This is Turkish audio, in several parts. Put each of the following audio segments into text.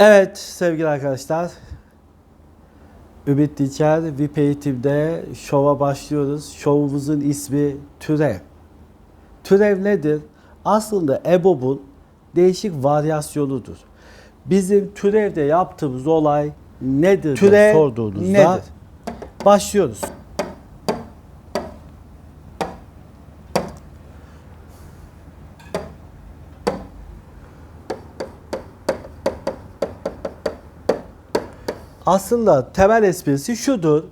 Evet sevgili arkadaşlar. Ümit Diker VIP eğitimde şova başlıyoruz. Şovumuzun ismi Türev. Türev nedir? Aslında EBOB'un değişik varyasyonudur. Bizim türevde yaptığımız olay nedir Türev sorduğunuzda nedir? başlıyoruz. Aslında temel esprisi şudur.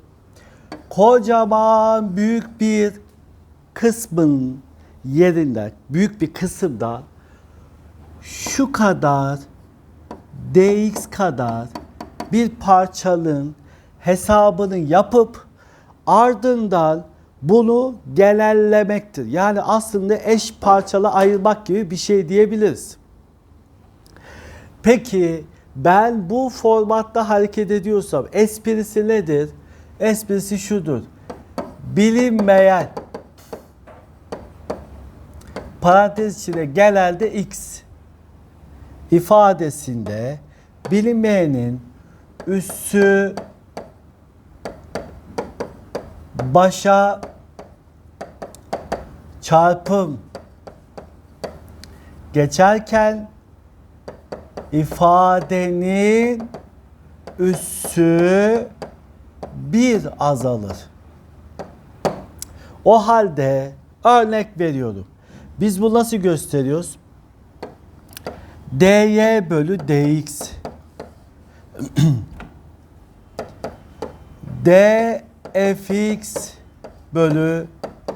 Kocaman büyük bir kısmın yerinde, büyük bir kısımda şu kadar dx kadar bir parçanın hesabını yapıp ardından bunu genellemektir. Yani aslında eş parçalı ayırmak gibi bir şey diyebiliriz. Peki ben bu formatta hareket ediyorsam esprisi nedir? Esprisi şudur. Bilinmeyen parantez içinde genelde x ifadesinde bilinmeyenin üssü başa çarpım geçerken ifadenin üssü bir azalır. O halde örnek veriyorum. Biz bu nasıl gösteriyoruz? dy bölü dx dfx bölü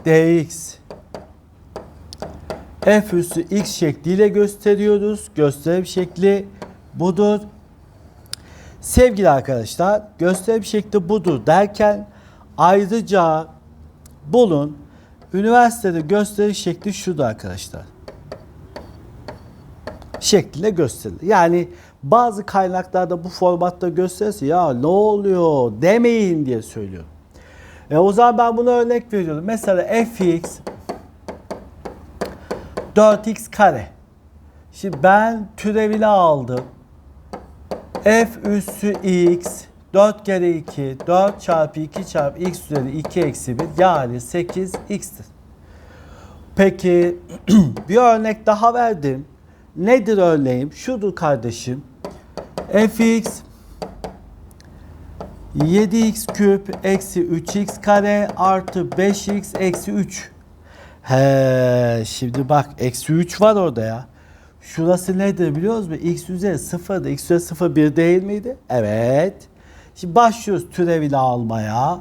dx f üssü x şekliyle gösteriyoruz. Gösterim şekli budur. Sevgili arkadaşlar gösterim şekli budur derken ayrıca bunun üniversitede gösterim şekli şudur arkadaşlar. Şeklinde gösterilir. Yani bazı kaynaklarda bu formatta gösterirse ya ne oluyor demeyin diye söylüyorum. E o zaman ben buna örnek veriyorum. Mesela fx 4x kare. Şimdi ben türevini aldım. f üssü x 4 kere 2 4 çarpı 2 çarpı x üzeri 2 eksi 1 yani 8 x'tir. Peki bir örnek daha verdim. Nedir örneğim? Şudur kardeşim. fx 7x küp eksi 3x kare artı 5x eksi 3. He, şimdi bak eksi 3 var orada ya. Şurası nedir biliyor musunuz? X üzeri 0'dı. X üzeri 0 1 değil miydi? Evet. Şimdi başlıyoruz türevini almaya.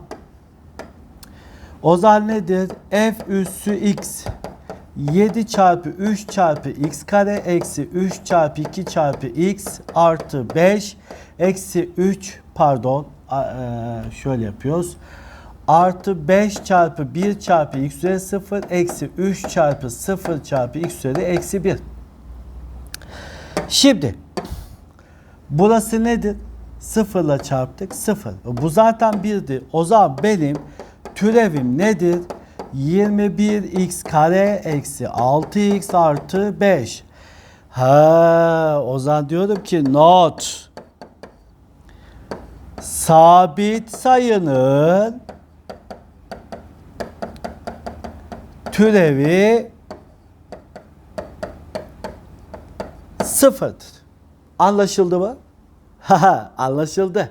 O zaman nedir? F üssü x 7 çarpı 3 çarpı x kare eksi 3 çarpı 2 çarpı x artı 5 eksi 3 pardon e, şöyle yapıyoruz. Artı 5 çarpı 1 çarpı x üzeri 0 eksi 3 çarpı 0 çarpı x üzeri eksi 1. Şimdi burası nedir? Sıfırla çarptık. Sıfır. Bu zaten 1'di. O zaman benim türevim nedir? 21x kare eksi 6x artı 5. Ha, o zaman diyorum ki not sabit sayının türevi sıfırdır. Anlaşıldı mı? Haha anlaşıldı.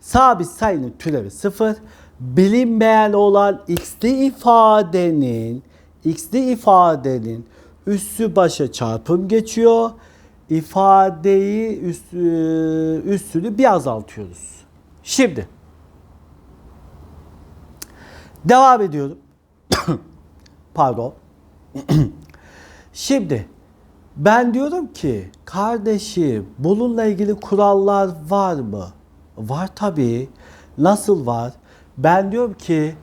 Sabit sayının türevi sıfır. Bilinmeyen olan x'li ifadenin x'li ifadenin üssü başa çarpım geçiyor. İfadeyi üssü, üssünü bir azaltıyoruz. Şimdi devam ediyorum. Pardon. Şimdi ben diyorum ki kardeşim bununla ilgili kurallar var mı? Var tabii. Nasıl var? Ben diyorum ki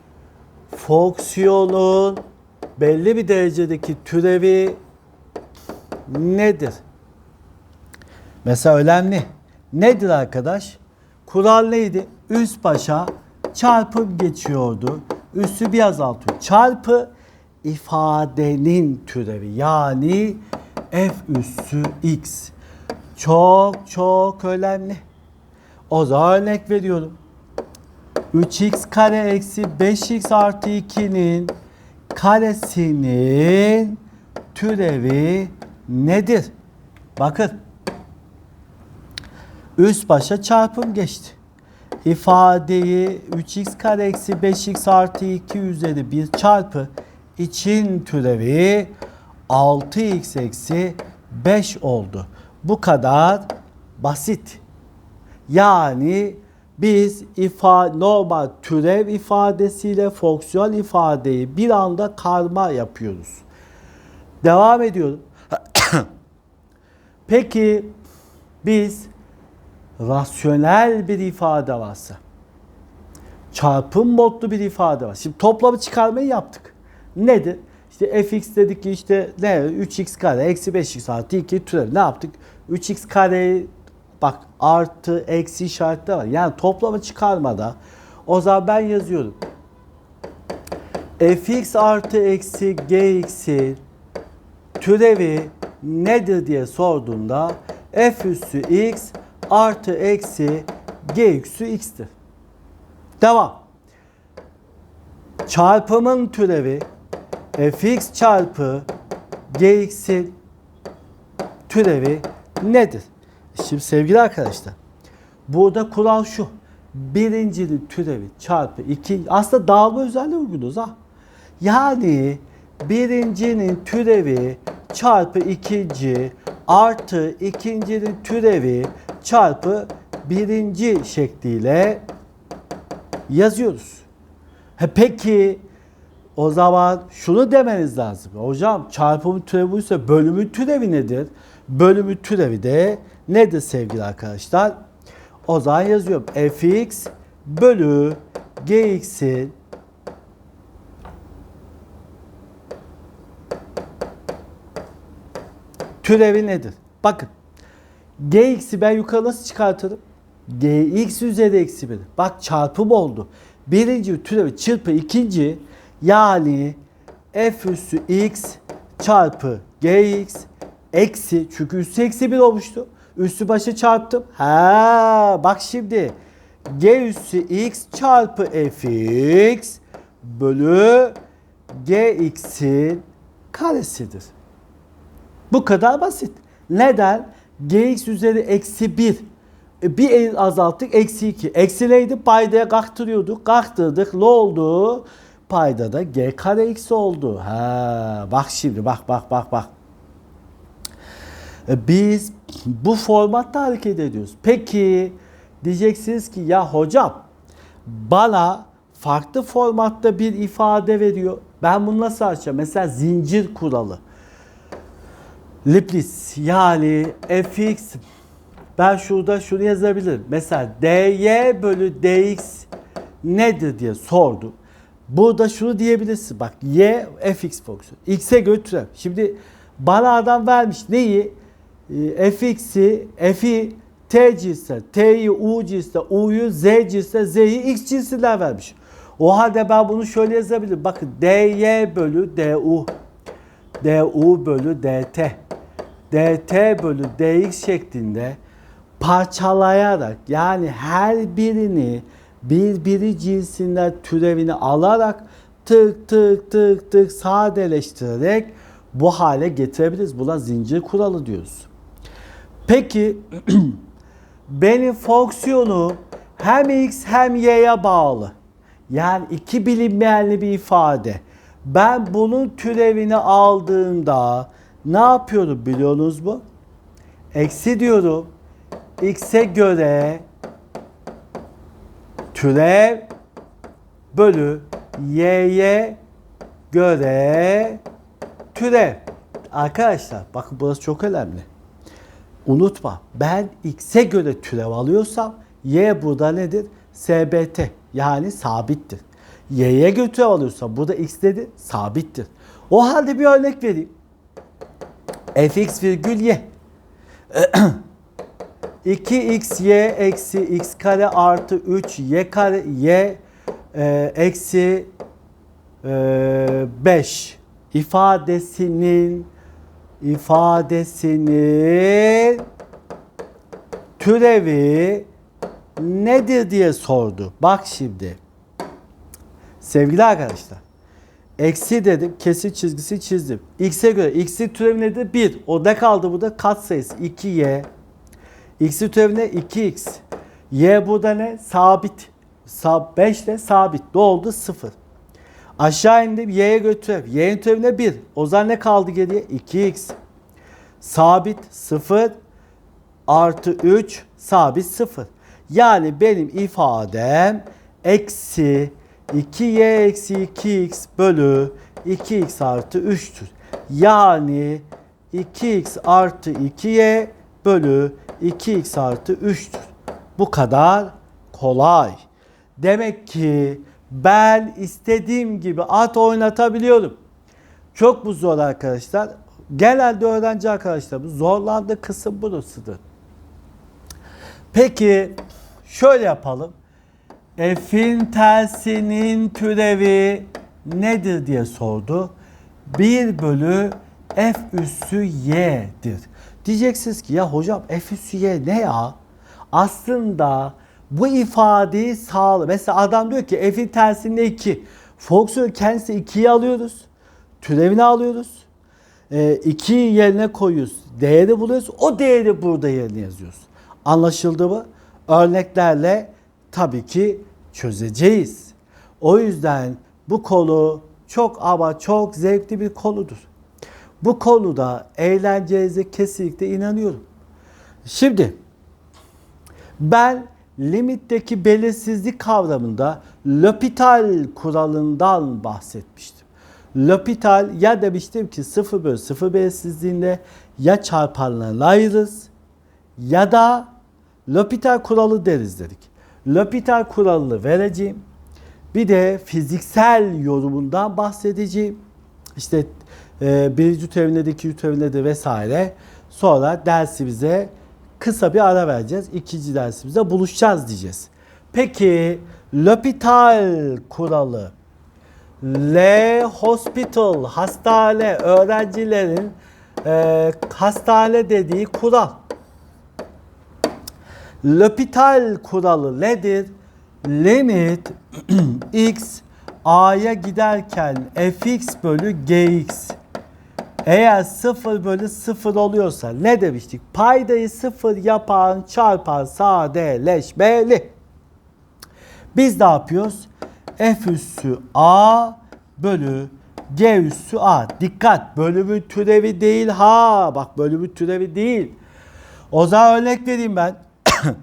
fonksiyonun belli bir derecedeki türevi nedir? Mesela önemli. Nedir arkadaş? Kural neydi? Üst başa çarpım geçiyordu. Üssü bir azaltıyor. Çarpı ifadenin türevi yani f üssü x. çok çok önemli. O zaman örnek veriyorum. 3x kare eksi 5x artı 2'nin karesinin türevi nedir? Bakın. Üst başa çarpım geçti. İfadeyi 3x kare eksi 5x artı 2 üzeri 1 çarpı için türevi 6x eksi 5 oldu. Bu kadar basit. Yani biz ifa normal türev ifadesiyle fonksiyon ifadeyi bir anda karma yapıyoruz. Devam ediyorum. Peki biz rasyonel bir ifade varsa çarpım modlu bir ifade var. Şimdi toplamı çıkarmayı yaptık. Nedir? İşte fx dedik ki işte ne 3x kare eksi 5x artı 2 türev. Ne yaptık? 3x kare bak artı eksi işaretler var. Yani toplamı çıkarmada o zaman ben yazıyorum. fx artı eksi gx'in türevi nedir diye sorduğunda f üssü x artı eksi g üssü x'tir. Devam. Çarpımın türevi fx çarpı gx'in türevi nedir? Şimdi sevgili arkadaşlar burada kural şu. Birincinin türevi çarpı iki aslında dağılma özelliği uyguluyoruz ha. Yani birincinin türevi çarpı ikinci artı ikincinin türevi çarpı birinci şekliyle yazıyoruz. Peki o zaman şunu demeniz lazım. Hocam çarpımın türevi ise bölümün türevi nedir? Bölümün türevi de nedir sevgili arkadaşlar? O zaman yazıyorum. fx bölü gx'in türevi nedir? Bakın. gx'i ben yukarı nasıl çıkartırım? gx üzeri eksi 1. Bak çarpım oldu. Birinci türevi çırpı ikinci yani f üssü x çarpı gx eksi çünkü üssü eksi 1 olmuştu. Üssü başa çarptım. Ha bak şimdi g üssü x çarpı fx bölü gx'in karesidir. Bu kadar basit. Neden? gx üzeri eksi 1 e, bir el azalttık eksi 2. Eksi neydi? Paydaya kalktırıyorduk. Kalktırdık. Ne oldu? Payda da g kare x oldu. Ha, bak şimdi bak bak bak bak. E, biz bu formatta hareket ediyoruz. Peki diyeceksiniz ki ya hocam bana farklı formatta bir ifade veriyor. Ben bunu nasıl açacağım? Mesela zincir kuralı. Leibniz yani fx ben şurada şunu yazabilirim. Mesela dy bölü dx nedir diye sordu. Burada şunu diyebilirsin. Bak y fx fonksiyonu. x'e götüren. Şimdi bana adam vermiş neyi? E, fx'i, f'i t cinsinden, t'yi u cinsinden, u'yu z cinsinden, z'yi x cinsinden vermiş. O halde ben bunu şöyle yazabilirim. Bakın dy bölü du, du bölü dt, dt bölü dx şeklinde parçalayarak yani her birini birbiri cinsinden türevini alarak tık tık tık tık sadeleştirerek bu hale getirebiliriz. Buna zincir kuralı diyoruz. Peki benim fonksiyonu hem x hem y'ye bağlı. Yani iki bilinmeyenli bir ifade. Ben bunun türevini aldığımda ne yapıyorum biliyorsunuz mu? Eksi diyorum x'e göre türev bölü y'ye göre türev. Arkadaşlar bakın burası çok önemli. Unutma ben x'e göre türev alıyorsam y burada nedir? SBT yani sabittir. Y'ye göre türev alıyorsam burada x nedir? Sabittir. O halde bir örnek vereyim. fx virgül y 2xy eksi x kare artı 3 y kare y e, eksi e, 5 ifadesinin ifadesinin türevi nedir diye sordu. Bak şimdi. Sevgili arkadaşlar. Eksi dedim. Kesit çizgisi çizdim. X'e göre x'in türevi nedir? 1. O ne kaldı burada? Katsayısı 2y. X'in türevi ne? 2x. Y burada ne? Sabit. Sab 5 ile sabit. Ne oldu? 0. Aşağı indim. Y'ye göre türev. Y'nin türevi ne? 1. O zaman ne kaldı geriye? 2x. Sabit 0 artı 3 sabit 0. Yani benim ifadem eksi 2y eksi 2x bölü 2x artı 3'tür. Yani 2x artı 2y bölü 2x artı 3'tür. Bu kadar kolay. Demek ki ben istediğim gibi at oynatabiliyorum. Çok bu zor arkadaşlar. Genelde öğrenci arkadaşlarımız zorlandığı kısım burasıdır. Peki şöyle yapalım. F'in tersinin türevi nedir diye sordu. 1 bölü F üssü Y'dir. Diyeceksiniz ki ya hocam Y ne ya? Aslında bu ifadeyi sağlı. Mesela adam diyor ki F'in tersinde 2. Fonksiyonu kendisi 2'yi alıyoruz. Türevini alıyoruz. 2'yi yerine koyuyoruz. Değeri buluyoruz. O değeri burada yerine yazıyoruz. Anlaşıldı mı? Örneklerle tabii ki çözeceğiz. O yüzden bu konu çok ama çok zevkli bir konudur. Bu konuda eğleneceğinize kesinlikle inanıyorum. Şimdi ben limitteki belirsizlik kavramında L'Hopital kuralından bahsetmiştim. L'Hopital ya demiştim ki 0 bölü 0 belirsizliğinde ya çarpanlarına ayırırız ya da L'Hopital kuralı deriz dedik. L'Hopital kuralını vereceğim. Bir de fiziksel yorumundan bahsedeceğim. İşte e, birinci türevinde de ikinci türevinde de vesaire. Sonra dersimize kısa bir ara vereceğiz. İkinci dersimizde buluşacağız diyeceğiz. Peki L'Hopital kuralı Le Hospital hastane öğrencilerin e, hastane dediği kural. L'Hopital kuralı nedir? Limit x a'ya giderken fx bölü gx eğer 0 bölü 0 oluyorsa ne demiştik? Paydayı 0 yapan çarpan sadeleşmeli. Biz ne yapıyoruz? F üssü A bölü G üssü A. Dikkat bölümün türevi değil ha. Bak bölümün türevi değil. O zaman örnek vereyim ben.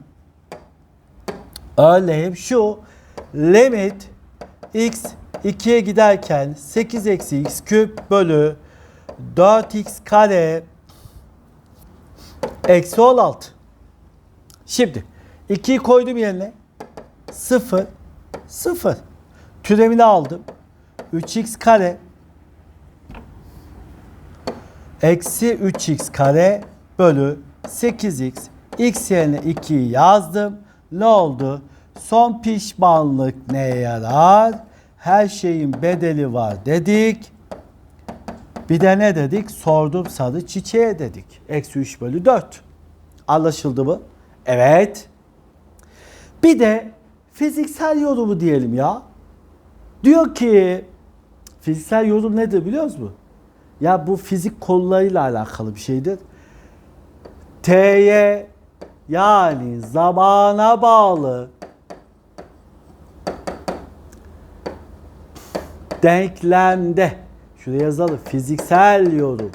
Örneğim şu. Limit x 2'ye giderken 8 eksi x küp bölü 4x kare eksi 16. Şimdi 2'yi koydum yerine. 0 0. Türevini aldım. 3x kare eksi 3x kare bölü 8x x yerine 2'yi yazdım. Ne oldu? Son pişmanlık neye yarar? Her şeyin bedeli var dedik. Bir de ne dedik? Sordum sarı çiçeğe dedik. Eksi 3 bölü 4. Anlaşıldı mı? Evet. Bir de fiziksel yorumu diyelim ya. Diyor ki fiziksel yorum nedir biliyor musun? Ya bu fizik konularıyla alakalı bir şeydir. T'ye yani zamana bağlı denklemde şuraya yazalım. Fiziksel yorum.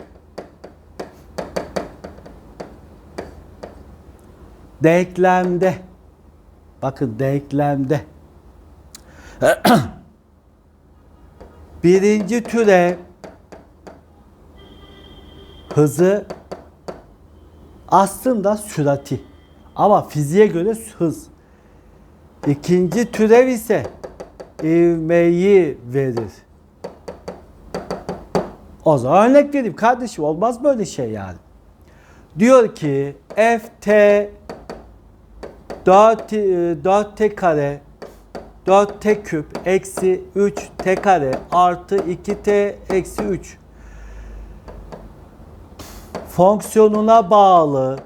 Denklemde. Bakın denklemde. Birinci türe hızı aslında sürati. Ama fiziğe göre hız. İkinci türev ise ivmeyi verir. O zaman örnek vereyim kardeşim olmaz böyle şey yani. Diyor ki ft 4, 4t kare 4t küp eksi 3t kare artı 2t eksi 3 fonksiyonuna bağlı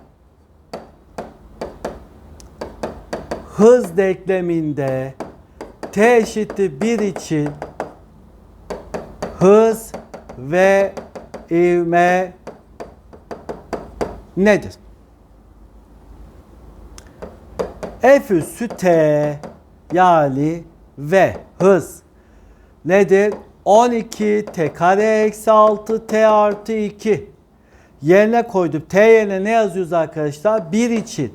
hız denkleminde t eşittir 1 için hız ve ivme nedir? F üssü t yani v hız nedir? 12 t kare eksi 6 t artı 2 yerine koydum. T yerine ne yazıyoruz arkadaşlar? 1 için.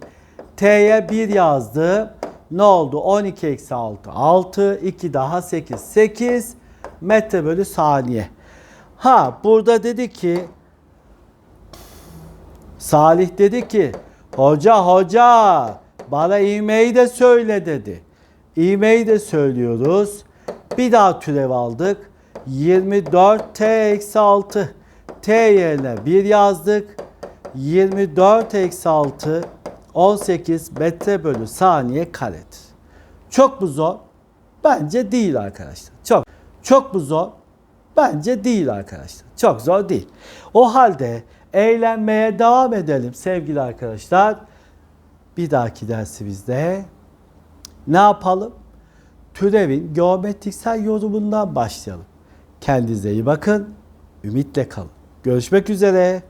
T'ye 1 yazdım. Ne oldu? 12 eksi 6 6 2 daha 8 8 metre bölü saniye. Ha burada dedi ki Salih dedi ki hoca hoca bana ivmeyi de söyle dedi. İvmeyi de söylüyoruz. Bir daha türev aldık. 24 t eksi 6 t yerine 1 yazdık. 24 eksi 6 18 metre bölü saniye karedir. Çok mu zor? Bence değil arkadaşlar. Çok. Çok mu zor? Bence değil arkadaşlar. Çok zor değil. O halde eğlenmeye devam edelim sevgili arkadaşlar. Bir dahaki dersimizde ne yapalım? Türevin geometriksel yorumundan başlayalım. Kendinize iyi bakın. Ümitle kalın. Görüşmek üzere.